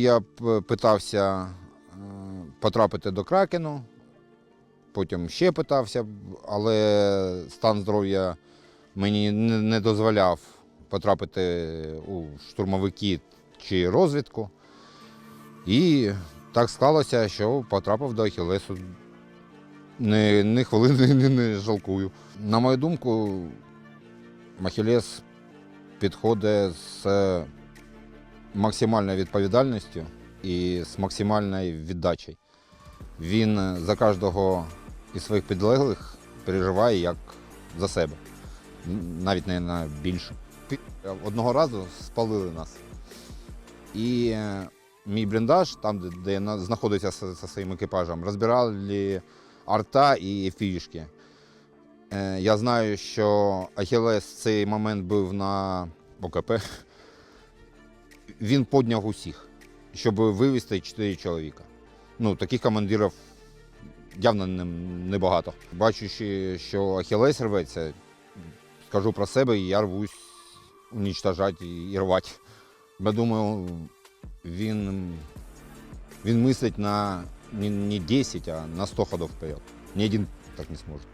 Я питався е, потрапити до Кракену, потім ще питався, але стан здоров'я мені не не дозволяв потрапити у штурмовики чи розвідку. І так склалося, що потрапив до Ахілесу. Ні, ні хвилини не, не жалкую. На мою думку, Ахілес підходить з максимальною відповідальністю і з максимальною віддачею. Він за кожного із своїх підлеглих переживає як за себе, навіть не на більше. Одного разу спалили нас. І е, мій бліндаж, там, де, я знаходився зі своїм екіпажем, розбирали арта і фішки. Е, Я знаю, що Ахілес в цей момент був на ОКП. Він підняв усіх, щоб вивезти 4 чоловіка. Ну, таких командирів явно не- небагато. Бачучи, що Ахілес рветься, скажу про себе, і я рвусь унічтожати і рвати. Я думаю, він, він мислить на не, не 10, а на 100 ходів вперед. Ні один так не зможе.